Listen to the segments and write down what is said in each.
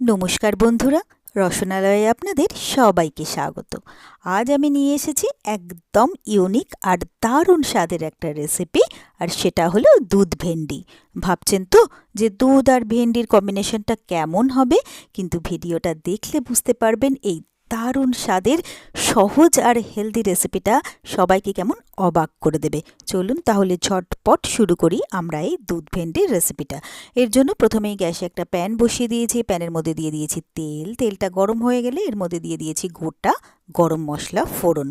নমস্কার বন্ধুরা, রসনালয়ে আপনাদের সবাইকে স্বাগত। আজ আমি নিয়ে এসেছি একদম ইউনিক আর দারুণ স্বাদের একটা রেসিপি আর সেটা হলো দুধ ভেন্ডি। ভাবছেন তো যে দুধ আর ভেন্ডির কম্বিনেশনটা কেমন হবে? কিন্তু ভিডিওটা দেখলে বুঝতে পারবেন এই দারুণ স্বাদের, সহজ আর হেলদি রেসিপিটা সবাইকে কেমন অবাক করে দেবে। চলুন তাহলে ঝটপট শুরু করি আমরা এই দুধ ভেন্ডির রেসিপিটা এর জন্য প্রথমেই গ্যাসে একটা প্যান বসিয়ে দিয়েছি প্যানের মধ্যে দিয়ে দিয়েছি তেল। তেলটা গরম হয়ে গেলে এর মধ্যে দিয়ে দিয়েছি গোটা গরম মশলা ফোড়ন।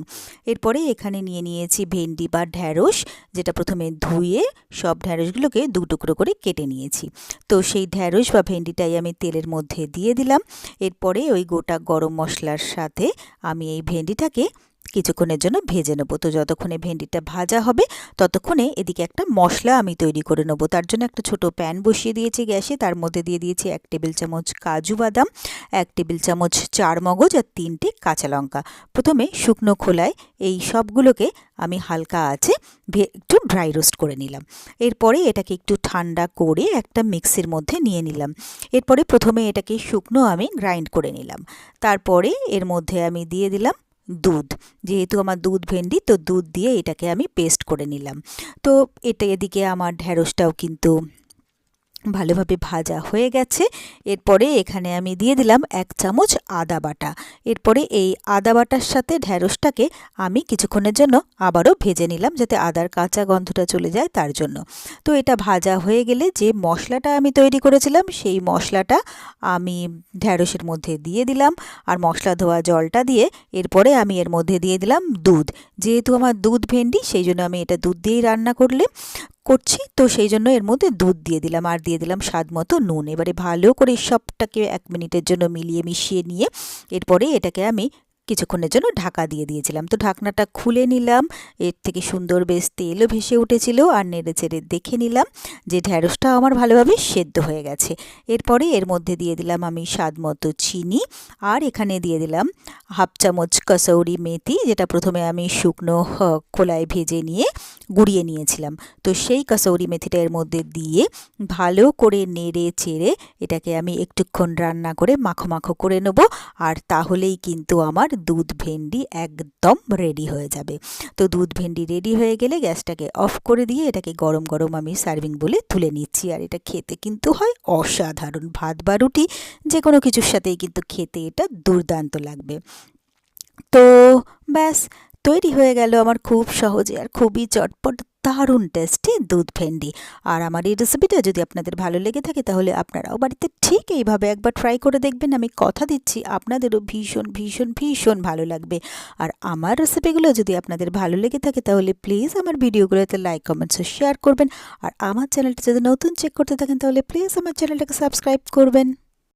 এরপরে এখানে নিয়ে নিয়েছি ভেন্ডি বা ঢ্যাঁড়স, যেটা প্রথমে ধুয়ে সব ঢ্যাঁড়সগুলোকে দু টুকরো করে কেটে নিয়েছি। তো সেই ঢ্যাঁড়স বা ভেন্ডিটাই আমি তেলের মধ্যে দিয়ে দিলাম। এরপরে ওই গোটা গরম মশলার সাথে আমি এই ভেন্ডিটাকে কিছুক্ষণের জন্য ভেজে নেব। তো যতক্ষণে ভেন্ডিটা ভাজা হবে, ততক্ষণে এদিকে একটা মশলা আমি তৈরি করে নেব। তার জন্য একটা ছোট প্যান বসিয়ে দিয়েছি গ্যাসে। তার মধ্যে দিয়ে দিয়েছি এক টেবিল চামচ কাজু বাদাম, এক টেবিল চামচ চার মগজ আর তিনটে কাঁচা লঙ্কা। প্রথমে শুকনো খোলায় এই সবগুলোকে আমি হালকা আছে একটু ড্রাই রোস্ট করে নিলাম। এরপরে এটাকে একটু ঠান্ডা করে একটা মিক্সির মধ্যে নিয়ে নিলাম। এরপরে প্রথমে এটাকে শুকনো আমি গ্রাইন্ড করে নিলাম। তারপরে এর মধ্যে আমি দিয়ে দিলাম দুধ। যেহেতু আমার দুধ ভেন্ডি, তো দুধ দিয়ে এটাকে আমি পেস্ট করে নিলাম। তো এটা এদিকে আমার ঢ্যাঁড়সটাও কিন্তু ভালোভাবে ভাজা হয়ে গেছে। এরপরে এখানে আমি দিয়ে দিলাম এক চামচ আদা বাটা। এরপরে এই আদা বাটার সাথে ঢ্যাঁড়সটাকে আমি কিছুক্ষণের জন্য আবারও ভেজে নিলাম যাতে আদার কাঁচা গন্ধটা চলে যায় তার জন্য। তো এটা ভাজা হয়ে গেলে যে মশলাটা আমি তৈরি করেছিলাম সেই মশলাটা আমি ঢ্যাঁড়সের মধ্যে দিয়ে দিলাম আর মশলা ধোয়া জলটা দিয়ে এরপরে আমি এর মধ্যে দিয়ে দিলাম দুধ। যেহেতু আমার দুধ ভেন্ডি, সেই জন্য আমি এটা দুধ দিয়েই রান্না করলে। করছি। তো সেই জন্য এর মধ্যে দুধ দিয়ে দিলাম আর দিয়ে দিলাম স্বাদ মতো নুন। এবারে ভালো করে সবটাকে এক মিনিটের জন্য মিলিয়ে মিশিয়ে নিয়ে এরপরে এটাকে আমি কিছুক্ষণের জন্য ঢাকা দিয়ে দিয়েছিলাম। তো ঢাকনাটা খুলে নিলাম। এর থেকে সুন্দর বেশ তেলও ভেসে উঠেছিল আর নেড়ে চেড়ে দেখে নিলাম যে ঢ্যাঁড়সটা আমার ভালোভাবে সেদ্ধ হয়ে গেছে। এরপরে এর মধ্যে দিয়ে দিলাম আমি স্বাদ মতো চিনি আর এখানে দিয়ে দিলাম হাফ চামচ কসৌরি মেথি, যেটা প্রথমে আমি শুকনো খোলায় ভেজে নিয়ে গুঁড়িয়ে নিয়েছিলাম। তো সেই কসৌরি মেথিটা এর মধ্যে দিয়ে ভালো করে নেড়ে চেড়ে এটাকে আমি একটুক্ষণ রান্না করে মাখো মাখো করে নেব আর তাহলেই কিন্তু আমার দুধ ভেন্ডি একদম রেডি হয়ে যাবে। তো দুধ ভেন্ডি রেডি হয়ে গেলে গ্যাসটাকে অফ করে দিয়ে এটাকে গরম গরম আমি সার্ভিং বলে তুলে নিচ্ছি। আর এটা খেতে কিন্তু হয় অসাধারণ ভাত বা রুটি যে কোনো কিছুর সাথেই কিন্তু খেতে এটা দুর্দান্ত লাগবে। তো ব্যাস তৈরি হয়ে গেল আমার খুব সহজে আর খুবই চটপট, দারুণ টেস্টি দুধ ভেন্ডি। আর আমার এই রেসিপিটা যদি আপনাদের ভালো লেগে থাকে তাহলে আপনারাও বাড়িতে ঠিক এইভাবে একবার ট্রাই করে দেখবেন। আমি কথা দিচ্ছি, আপনাদেরও ভীষণ ভীষণ ভীষণ ভালো লাগবে। আর আমার রেসিপিগুলো যদি আপনাদের ভালো লেগে থাকে তাহলে প্লিজ আমার ভিডিওগুলোতে লাইক কমেন্টস শেয়ার করবেন। আর আমার চ্যানেলটা যদি নতুন চেক করতে থাকেন তাহলে প্লিজ আমার চ্যানেলটাকে সাবস্ক্রাইব করবেন।